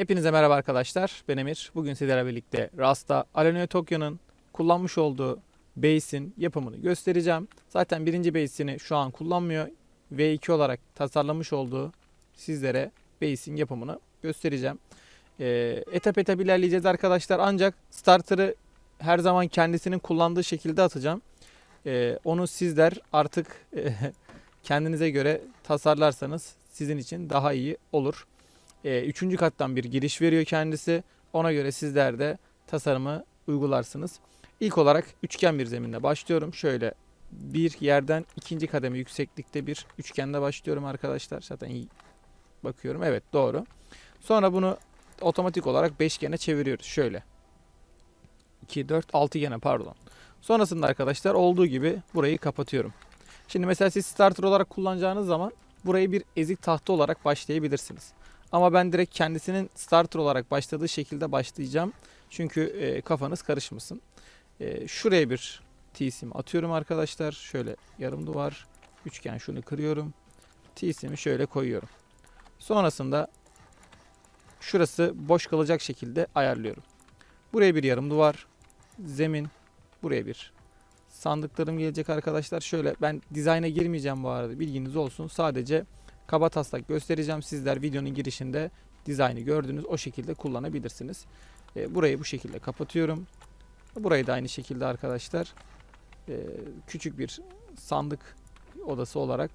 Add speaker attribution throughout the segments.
Speaker 1: Hepinize merhaba arkadaşlar. Ben Emir. Bugün sizlerle birlikte Rasta Alenia Tokyo'nun kullanmış olduğu base'in yapımını göstereceğim. Zaten birinci base'ini şu an kullanmıyor. V2 olarak tasarlamış olduğu sizlere base'in yapımını göstereceğim. Ee, etap etap ilerleyeceğiz arkadaşlar. Ancak starter'ı her zaman kendisinin kullandığı şekilde atacağım. Ee, onu sizler artık kendinize göre tasarlarsanız sizin için daha iyi olur. E, üçüncü kattan bir giriş veriyor kendisi. Ona göre sizler de tasarımı uygularsınız. İlk olarak üçgen bir zeminde başlıyorum. Şöyle bir yerden ikinci kademe yükseklikte bir üçgende başlıyorum arkadaşlar. Zaten iyi bakıyorum. Evet doğru. Sonra bunu otomatik olarak beşgene çeviriyoruz. Şöyle. 2, 4, 6 gene pardon. Sonrasında arkadaşlar olduğu gibi burayı kapatıyorum. Şimdi mesela siz starter olarak kullanacağınız zaman burayı bir ezik tahta olarak başlayabilirsiniz. Ama ben direkt kendisinin starter olarak başladığı şekilde başlayacağım. Çünkü e, kafanız karışmasın. E, şuraya bir T-sim atıyorum arkadaşlar. Şöyle yarım duvar. Üçgen şunu kırıyorum. T-simi şöyle koyuyorum. Sonrasında şurası boş kalacak şekilde ayarlıyorum. Buraya bir yarım duvar. Zemin. Buraya bir sandıklarım gelecek arkadaşlar. Şöyle ben dizayna girmeyeceğim bu arada bilginiz olsun. Sadece kaba taslak göstereceğim. Sizler videonun girişinde dizaynı gördünüz. O şekilde kullanabilirsiniz. E, burayı bu şekilde kapatıyorum. Burayı da aynı şekilde arkadaşlar e, küçük bir sandık odası olarak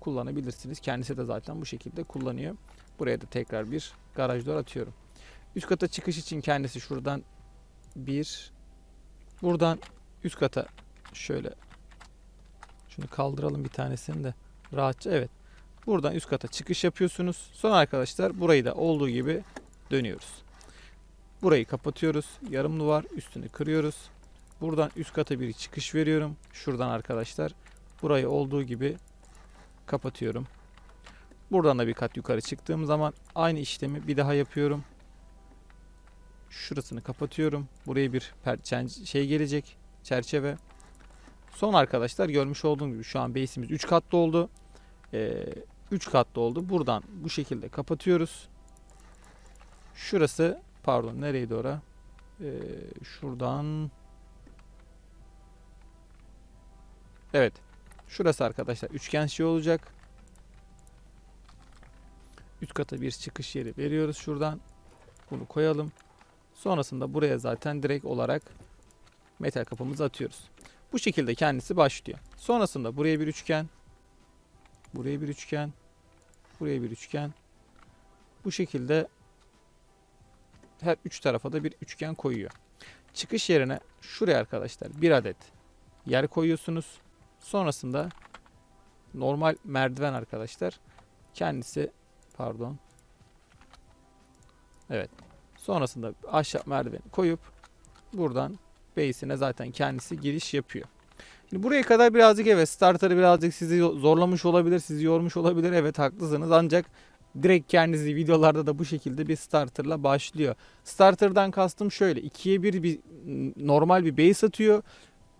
Speaker 1: kullanabilirsiniz. Kendisi de zaten bu şekilde kullanıyor. Buraya da tekrar bir garaj door atıyorum. Üst kata çıkış için kendisi şuradan bir buradan üst kata şöyle şunu kaldıralım bir tanesini de rahatça evet Buradan üst kata çıkış yapıyorsunuz. Sonra arkadaşlar burayı da olduğu gibi dönüyoruz. Burayı kapatıyoruz. Yarım duvar üstünü kırıyoruz. Buradan üst kata bir çıkış veriyorum. Şuradan arkadaşlar burayı olduğu gibi kapatıyorum. Buradan da bir kat yukarı çıktığım zaman aynı işlemi bir daha yapıyorum. Şurasını kapatıyorum. Buraya bir şey gelecek. Çerçeve. Son arkadaşlar görmüş olduğum gibi şu an base'imiz 3 katlı oldu. Ee, 3 katlı oldu. Buradan bu şekilde kapatıyoruz. Şurası pardon nereydi ora? Ee, şuradan Evet. Şurası arkadaşlar üçgen şey olacak. Üst kata bir çıkış yeri veriyoruz şuradan. Bunu koyalım. Sonrasında buraya zaten direkt olarak metal kapımızı atıyoruz. Bu şekilde kendisi başlıyor. Sonrasında buraya bir üçgen. Buraya bir üçgen. Buraya bir üçgen. Bu şekilde her üç tarafa da bir üçgen koyuyor. Çıkış yerine şuraya arkadaşlar bir adet yer koyuyorsunuz. Sonrasında normal merdiven arkadaşlar. Kendisi pardon. Evet. Sonrasında aşağı merdiven koyup buradan base'ine zaten kendisi giriş yapıyor. Şimdi buraya kadar birazcık evet starter'ı birazcık sizi zorlamış olabilir, sizi yormuş olabilir. Evet haklısınız ancak direkt kendisi videolarda da bu şekilde bir starter'la başlıyor. Starter'dan kastım şöyle ikiye bir, bir normal bir base atıyor.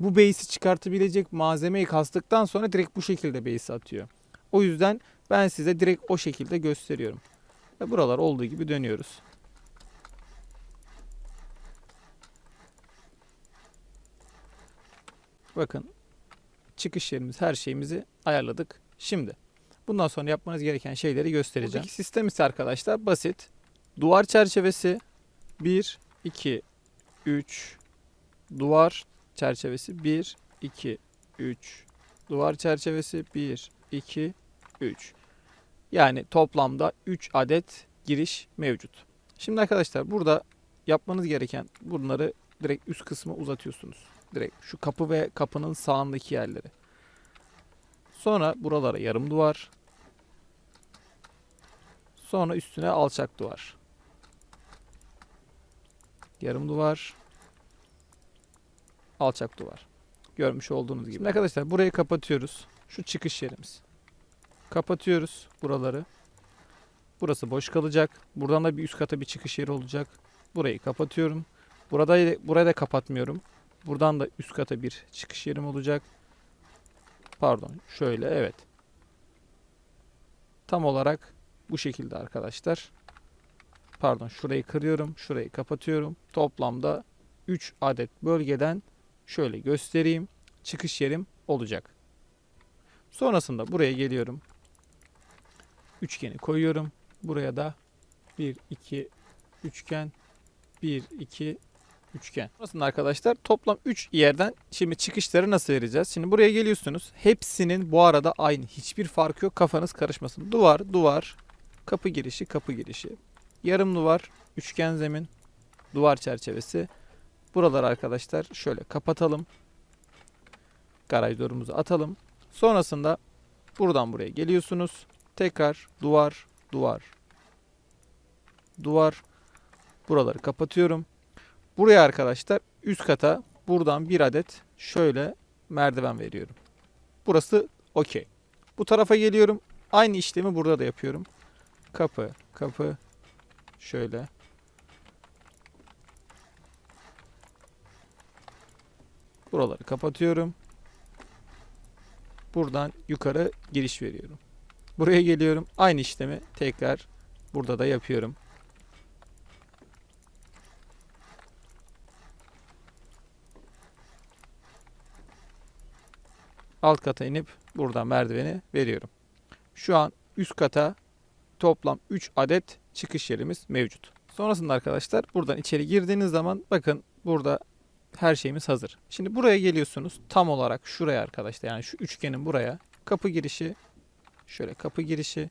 Speaker 1: Bu base'i çıkartabilecek malzemeyi kastıktan sonra direkt bu şekilde base atıyor. O yüzden ben size direkt o şekilde gösteriyorum. Ve buralar olduğu gibi dönüyoruz. Bakın çıkış yerimiz her şeyimizi ayarladık. Şimdi bundan sonra yapmanız gereken şeyleri göstereceğim. Buradaki sistem ise arkadaşlar basit. Duvar çerçevesi 1, 2, 3, duvar çerçevesi 1, 2, 3, duvar çerçevesi 1, 2, 3. Yani toplamda 3 adet giriş mevcut. Şimdi arkadaşlar burada yapmanız gereken bunları direkt üst kısmı uzatıyorsunuz. Direkt şu kapı ve kapının sağındaki yerleri. Sonra buralara yarım duvar. Sonra üstüne alçak duvar. Yarım duvar. Alçak duvar. Görmüş olduğunuz gibi. Şimdi arkadaşlar burayı kapatıyoruz. Şu çıkış yerimiz. Kapatıyoruz buraları. Burası boş kalacak. Buradan da bir üst kata bir çıkış yeri olacak. Burayı kapatıyorum. Burada burayı da kapatmıyorum. Buradan da üst kata bir çıkış yerim olacak. Pardon şöyle evet. Tam olarak bu şekilde arkadaşlar. pardon şurayı kırıyorum. Şurayı kapatıyorum. Toplamda 3 adet bölgeden şöyle göstereyim. Çıkış yerim olacak. Sonrasında buraya geliyorum. Üçgeni koyuyorum. Buraya da 1 2 üçgen 1 2 üçgen. Sonrasında arkadaşlar toplam 3 yerden şimdi çıkışları nasıl vereceğiz? Şimdi buraya geliyorsunuz. Hepsinin bu arada aynı. Hiçbir farkı yok. Kafanız karışmasın. Duvar, duvar, kapı girişi, kapı girişi. Yarım duvar, üçgen zemin, duvar çerçevesi. Buraları arkadaşlar şöyle kapatalım. Garaj durumuzu atalım. Sonrasında buradan buraya geliyorsunuz. Tekrar duvar, duvar, duvar. Buraları kapatıyorum. Buraya arkadaşlar üst kata buradan bir adet şöyle merdiven veriyorum. Burası okey. Bu tarafa geliyorum. Aynı işlemi burada da yapıyorum. Kapı, kapı şöyle. Buraları kapatıyorum. Buradan yukarı giriş veriyorum. Buraya geliyorum. Aynı işlemi tekrar burada da yapıyorum. Alt kata inip buradan merdiveni veriyorum. Şu an üst kata toplam 3 adet çıkış yerimiz mevcut. Sonrasında arkadaşlar buradan içeri girdiğiniz zaman bakın burada her şeyimiz hazır. Şimdi buraya geliyorsunuz. Tam olarak şuraya arkadaşlar yani şu üçgenin buraya kapı girişi şöyle kapı girişi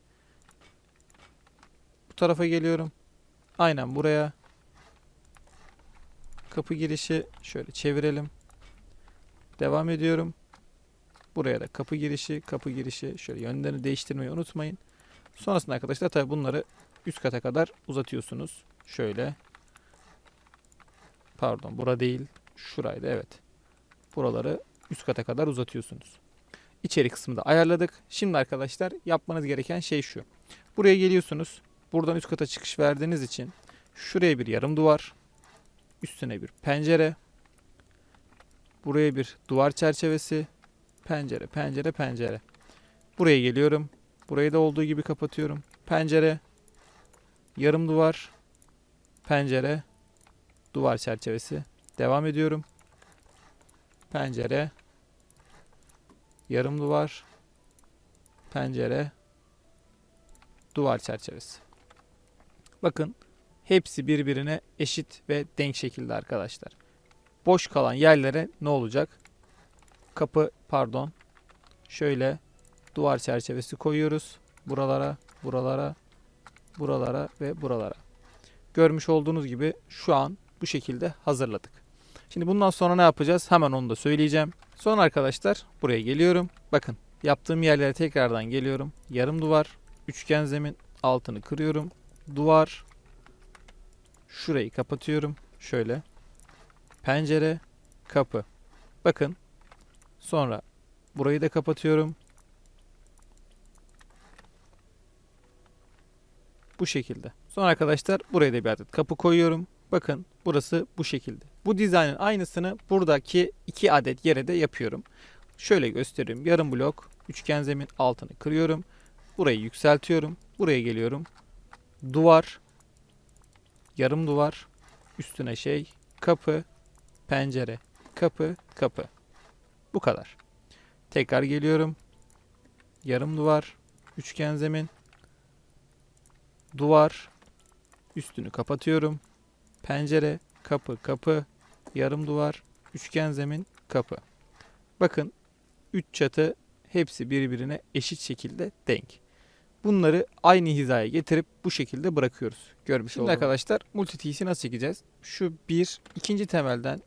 Speaker 1: bu tarafa geliyorum. Aynen buraya kapı girişi şöyle çevirelim. Devam ediyorum. Buraya da kapı girişi, kapı girişi şöyle yönlerini değiştirmeyi unutmayın. Sonrasında arkadaşlar tabi bunları üst kata kadar uzatıyorsunuz. Şöyle. Pardon bura değil. Şuraydı evet. Buraları üst kata kadar uzatıyorsunuz. İçeri kısmını da ayarladık. Şimdi arkadaşlar yapmanız gereken şey şu. Buraya geliyorsunuz. Buradan üst kata çıkış verdiğiniz için şuraya bir yarım duvar. Üstüne bir pencere. Buraya bir duvar çerçevesi. Pencere, pencere, pencere. Buraya geliyorum. Burayı da olduğu gibi kapatıyorum. Pencere, yarım duvar, pencere, duvar çerçevesi. Devam ediyorum. Pencere, yarım duvar, pencere, duvar çerçevesi. Bakın hepsi birbirine eşit ve denk şekilde arkadaşlar. Boş kalan yerlere ne olacak? Kapı pardon. Şöyle duvar çerçevesi koyuyoruz. Buralara, buralara, buralara ve buralara. Görmüş olduğunuz gibi şu an bu şekilde hazırladık. Şimdi bundan sonra ne yapacağız? Hemen onu da söyleyeceğim. Sonra arkadaşlar buraya geliyorum. Bakın yaptığım yerlere tekrardan geliyorum. Yarım duvar, üçgen zemin altını kırıyorum. Duvar, şurayı kapatıyorum. Şöyle. Pencere, kapı. Bakın. Sonra burayı da kapatıyorum. Bu şekilde. Sonra arkadaşlar buraya da bir adet kapı koyuyorum. Bakın burası bu şekilde. Bu dizaynın aynısını buradaki iki adet yere de yapıyorum. Şöyle gösteriyorum. Yarım blok üçgen zemin altını kırıyorum. Burayı yükseltiyorum. Buraya geliyorum. Duvar. Yarım duvar. Üstüne şey. Kapı. Pencere. Kapı. Kapı. Bu kadar. Tekrar geliyorum. Yarım duvar. Üçgen zemin duvar, üstünü kapatıyorum. Pencere, kapı, kapı, yarım duvar, üçgen zemin, kapı. Bakın 3 çatı hepsi birbirine eşit şekilde denk. Bunları aynı hizaya getirip bu şekilde bırakıyoruz. Görmüş Şimdi arkadaşlar multitisi nasıl çekeceğiz? Şu bir ikinci temelden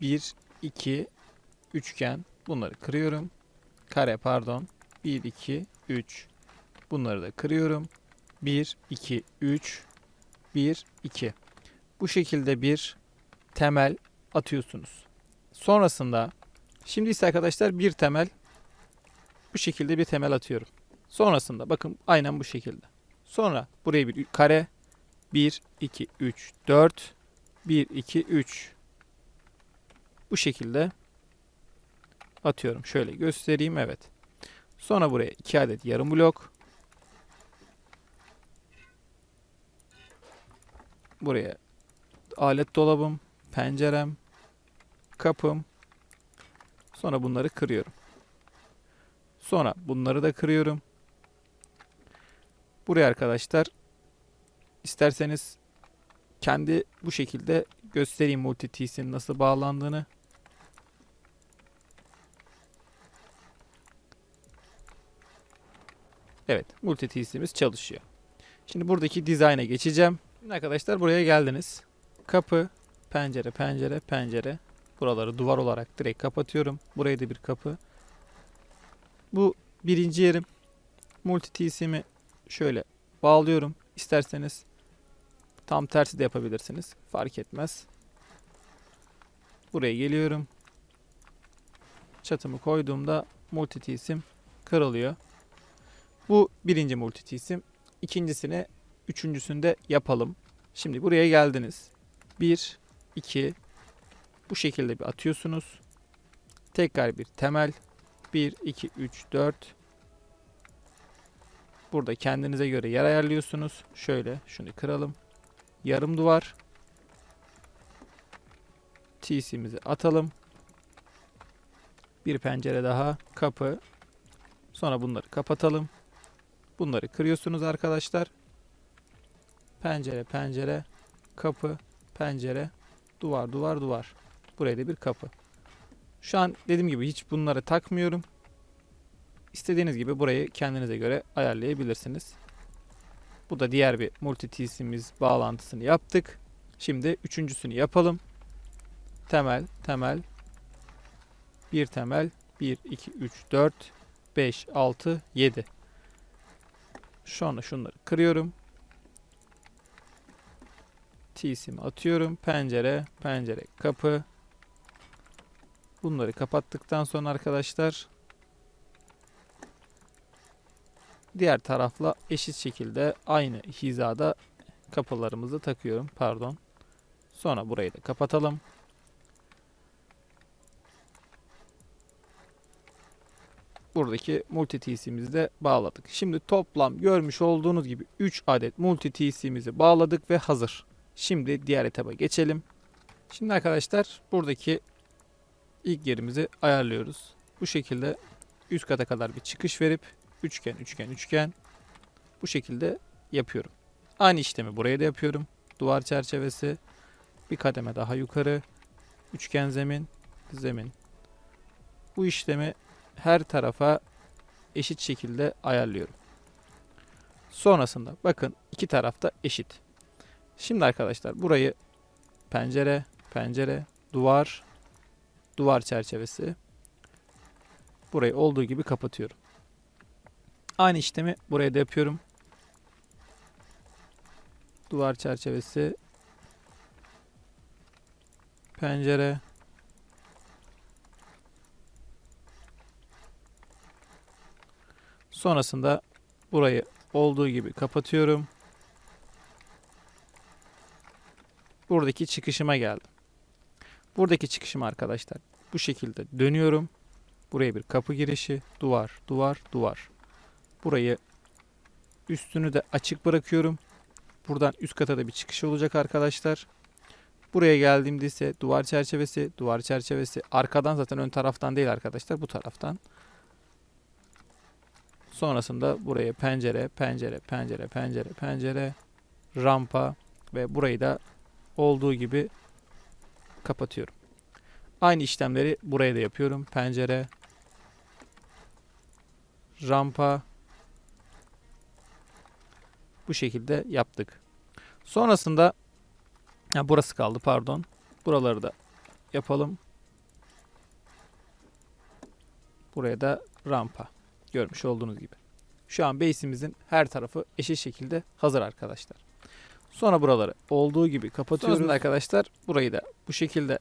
Speaker 1: 1 2 üçgen bunları kırıyorum. Kare pardon. 1 2 3 bunları da kırıyorum. 1, 2, 3, 1, 2. Bu şekilde bir temel atıyorsunuz. Sonrasında şimdi ise arkadaşlar bir temel bu şekilde bir temel atıyorum. Sonrasında bakın aynen bu şekilde. Sonra buraya bir kare 1, 2, 3, 4, 1, 2, 3 bu şekilde atıyorum. Şöyle göstereyim evet. Sonra buraya 2 adet yarım blok buraya alet dolabım, pencerem, kapım. Sonra bunları kırıyorum. Sonra bunları da kırıyorum. Buraya arkadaşlar isterseniz kendi bu şekilde göstereyim multi nasıl bağlandığını. Evet, multi çalışıyor. Şimdi buradaki dizayna geçeceğim. Şimdi arkadaşlar buraya geldiniz. Kapı, pencere, pencere, pencere. Buraları duvar olarak direkt kapatıyorum. Buraya da bir kapı. Bu birinci yerim. Multi şöyle bağlıyorum. İsterseniz tam tersi de yapabilirsiniz. Fark etmez. Buraya geliyorum. Çatımı koyduğumda multi kırılıyor. Bu birinci multi İkincisini üçüncüsünde yapalım. Şimdi buraya geldiniz. 1, 2, bu şekilde bir atıyorsunuz. Tekrar bir temel. 1, 2, 3, 4. Burada kendinize göre yer ayarlıyorsunuz. Şöyle şunu kıralım. Yarım duvar. TC'mizi atalım. Bir pencere daha. Kapı. Sonra bunları kapatalım. Bunları kırıyorsunuz arkadaşlar. Pencere, pencere, kapı, pencere, duvar, duvar, duvar. Buraya da bir kapı. Şu an dediğim gibi hiç bunları takmıyorum. İstediğiniz gibi burayı kendinize göre ayarlayabilirsiniz. Bu da diğer bir multi bağlantısını yaptık. Şimdi üçüncüsünü yapalım. Temel, temel, bir temel, 1, 2, 3, 4, 5, 6, 7. Sonra şunları kırıyorum. T'simi atıyorum. Pencere, pencere, kapı. Bunları kapattıktan sonra arkadaşlar diğer tarafla eşit şekilde aynı hizada kapılarımızı takıyorum. Pardon. Sonra burayı da kapatalım. Buradaki multi TC'mizi de bağladık. Şimdi toplam görmüş olduğunuz gibi 3 adet multi TC'mizi bağladık ve hazır. Şimdi diğer etaba geçelim. Şimdi arkadaşlar buradaki ilk yerimizi ayarlıyoruz. Bu şekilde üst kata kadar bir çıkış verip üçgen üçgen üçgen bu şekilde yapıyorum. Aynı işlemi buraya da yapıyorum. Duvar çerçevesi bir kademe daha yukarı üçgen zemin zemin. Bu işlemi her tarafa eşit şekilde ayarlıyorum. Sonrasında bakın iki tarafta eşit. Şimdi arkadaşlar burayı pencere, pencere, duvar, duvar çerçevesi. Burayı olduğu gibi kapatıyorum. Aynı işlemi buraya da yapıyorum. Duvar çerçevesi, pencere, Sonrasında burayı olduğu gibi kapatıyorum. Buradaki çıkışıma geldim. Buradaki çıkışım arkadaşlar bu şekilde dönüyorum. Buraya bir kapı girişi, duvar, duvar, duvar. Burayı üstünü de açık bırakıyorum. Buradan üst kata da bir çıkış olacak arkadaşlar. Buraya geldiğimde ise duvar çerçevesi, duvar çerçevesi arkadan zaten ön taraftan değil arkadaşlar bu taraftan. Sonrasında buraya pencere, pencere, pencere, pencere, pencere, rampa ve burayı da olduğu gibi kapatıyorum. Aynı işlemleri buraya da yapıyorum. Pencere, rampa bu şekilde yaptık. Sonrasında ya burası kaldı pardon. Buraları da yapalım. Buraya da rampa. Görmüş olduğunuz gibi. Şu an base'imizin her tarafı eşit şekilde hazır arkadaşlar. Sonra buraları olduğu gibi kapatıyoruz. Sonrasında arkadaşlar burayı da bu şekilde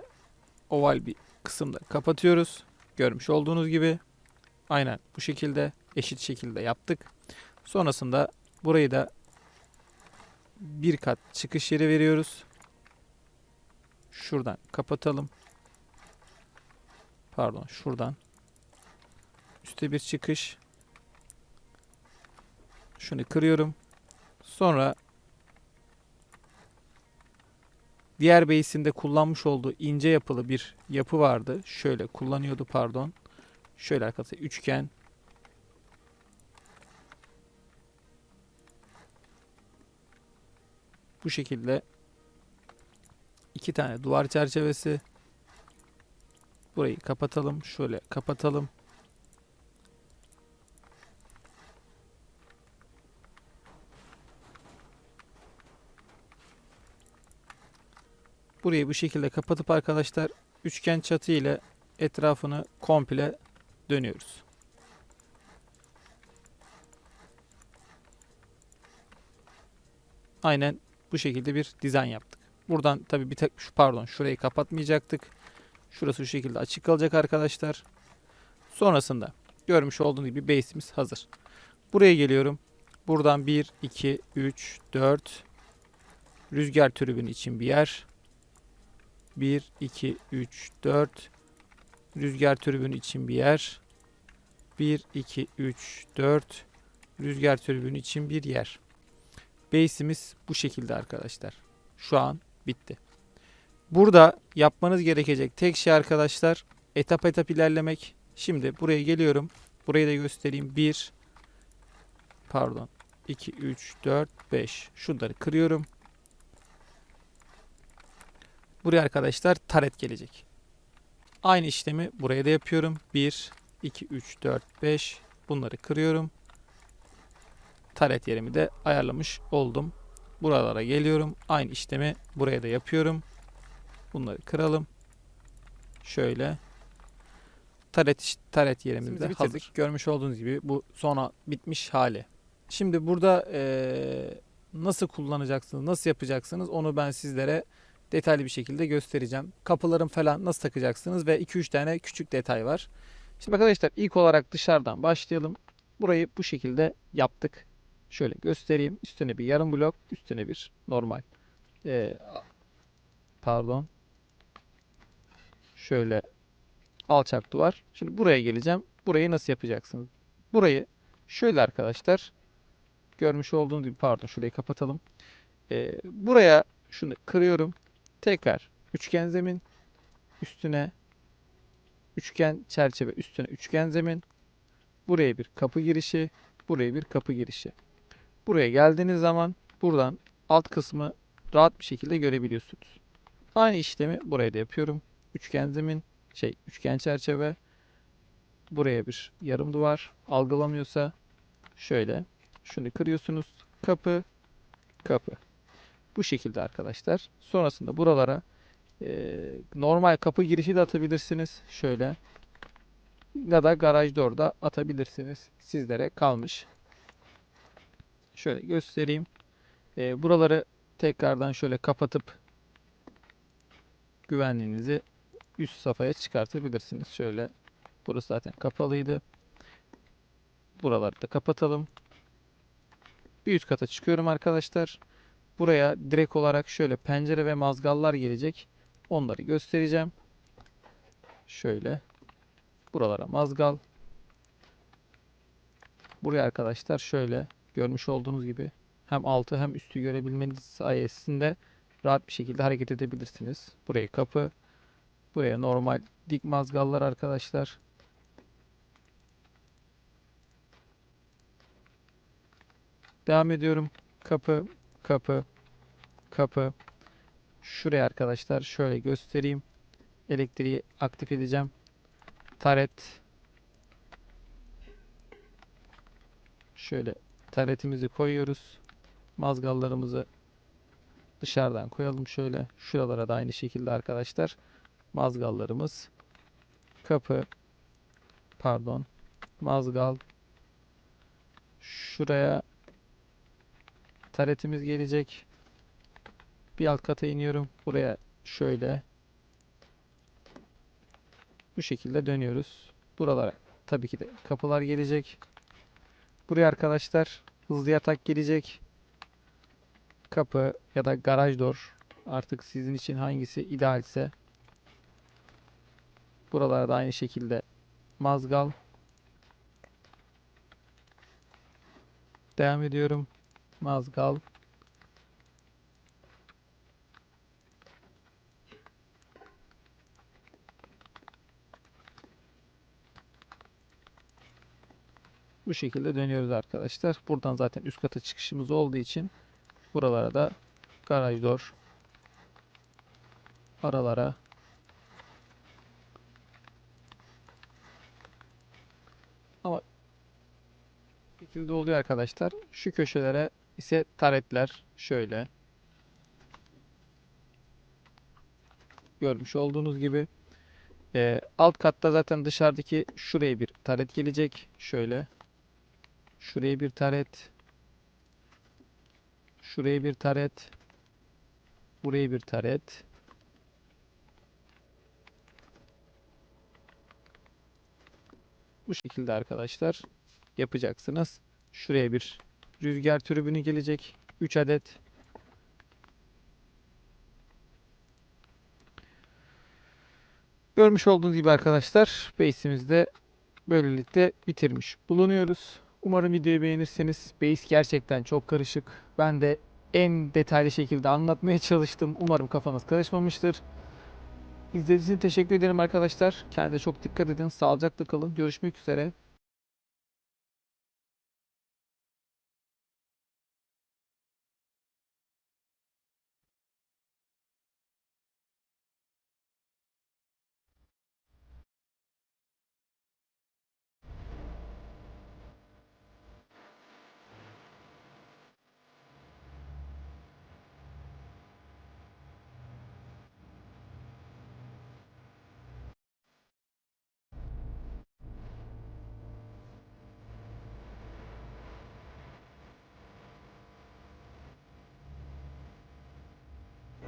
Speaker 1: oval bir kısımda kapatıyoruz. Görmüş olduğunuz gibi aynen bu şekilde eşit şekilde yaptık. Sonrasında burayı da bir kat çıkış yeri veriyoruz. Şuradan kapatalım. Pardon şuradan Üste bir çıkış. Şunu kırıyorum. Sonra diğer base'inde kullanmış olduğu ince yapılı bir yapı vardı. Şöyle kullanıyordu pardon. Şöyle arkadaşlar üçgen. Bu şekilde iki tane duvar çerçevesi. Burayı kapatalım. Şöyle kapatalım. Burayı bu şekilde kapatıp arkadaşlar üçgen çatı ile etrafını komple dönüyoruz. Aynen bu şekilde bir dizayn yaptık. Buradan tabi bir tek şu pardon şurayı kapatmayacaktık. Şurası şu şekilde açık kalacak arkadaşlar. Sonrasında görmüş olduğunuz gibi base'imiz hazır. Buraya geliyorum. Buradan 1, 2, 3, 4 rüzgar türbini için bir yer. 1, 2, 3, 4 rüzgar türbini için bir yer. 1, 2, 3, 4 rüzgar türbini için bir yer. Base'imiz bu şekilde arkadaşlar. Şu an bitti. Burada yapmanız gerekecek tek şey arkadaşlar etap etap ilerlemek. Şimdi buraya geliyorum. Burayı da göstereyim. 1 pardon 2 3 4 5 şunları kırıyorum. Buraya arkadaşlar taret gelecek. Aynı işlemi buraya da yapıyorum. 1 2 3 4 5 bunları kırıyorum. Taret yerimi de ayarlamış oldum. Buralara geliyorum. Aynı işlemi buraya da yapıyorum. Bunları kıralım. Şöyle. Taret, taret yerimizi de hazır. Görmüş olduğunuz gibi bu sona bitmiş hali. Şimdi burada eee, nasıl kullanacaksınız, nasıl yapacaksınız onu ben sizlere detaylı bir şekilde göstereceğim. Kapıların falan nasıl takacaksınız ve 2-3 tane küçük detay var. Şimdi arkadaşlar ilk olarak dışarıdan başlayalım. Burayı bu şekilde yaptık. Şöyle göstereyim. Üstüne bir yarım blok, üstüne bir normal. eee, pardon. Şöyle alçak duvar. Şimdi buraya geleceğim. Burayı nasıl yapacaksınız? Burayı şöyle arkadaşlar görmüş olduğunuz gibi pardon şurayı kapatalım. Ee, buraya şunu kırıyorum. Tekrar üçgen zemin üstüne üçgen çerçeve üstüne üçgen zemin. Buraya bir kapı girişi, buraya bir kapı girişi. Buraya geldiğiniz zaman buradan alt kısmı rahat bir şekilde görebiliyorsunuz. Aynı işlemi buraya da yapıyorum. Üçgen zemin, şey üçgen çerçeve. Buraya bir yarım duvar algılamıyorsa şöyle şunu kırıyorsunuz. Kapı, kapı. Bu şekilde arkadaşlar. Sonrasında buralara eee, normal kapı girişi de atabilirsiniz. Şöyle. Ya da garaj door da atabilirsiniz. Sizlere kalmış. Şöyle göstereyim. Eee, buraları tekrardan şöyle kapatıp güvenliğinizi üst safhaya çıkartabilirsiniz. Şöyle burası zaten kapalıydı. Buraları da kapatalım. Bir üst kata çıkıyorum arkadaşlar. Buraya direkt olarak şöyle pencere ve mazgallar gelecek. Onları göstereceğim. Şöyle. Buralara mazgal. Buraya arkadaşlar şöyle görmüş olduğunuz gibi hem altı hem üstü görebilmeniz sayesinde rahat bir şekilde hareket edebilirsiniz. Buraya kapı. Buraya normal dik mazgallar arkadaşlar. Devam ediyorum. Kapı, kapı, kapı. Şuraya arkadaşlar şöyle göstereyim. Elektriği aktif edeceğim. Taret. Şöyle taretimizi koyuyoruz. Mazgallarımızı dışarıdan koyalım şöyle. Şuralara da aynı şekilde arkadaşlar. Mazgallarımız. Kapı. Pardon. Mazgal. Şuraya taretimiz gelecek. Bir alt kata iniyorum. Buraya şöyle. Bu şekilde dönüyoruz. Buralara tabii ki de kapılar gelecek. Buraya arkadaşlar hızlı yatak gelecek. Kapı ya da garaj door. Artık sizin için hangisi idealse. Buralarda aynı şekilde mazgal. Devam ediyorum. Mazgal. Bu şekilde dönüyoruz arkadaşlar. Buradan zaten üst kata çıkışımız olduğu için buralara da garaj door aralara ama şekilde oluyor arkadaşlar. Şu köşelere ise taretler şöyle. Görmüş olduğunuz gibi. Ee, alt katta zaten dışarıdaki şuraya bir taret gelecek. Şöyle. Şuraya bir taret. Şuraya bir taret. Buraya bir taret. Bu şekilde arkadaşlar yapacaksınız. Şuraya bir rüzgar türbünü gelecek. 3 adet. Görmüş olduğunuz gibi arkadaşlar base'imizi de böylelikle bitirmiş bulunuyoruz. Umarım videoyu beğenirseniz. Base gerçekten çok karışık. Ben de en detaylı şekilde anlatmaya çalıştım. Umarım kafanız karışmamıştır. İzlediğiniz için teşekkür ederim arkadaşlar. Kendinize çok dikkat edin. Sağlıcakla kalın. Görüşmek üzere.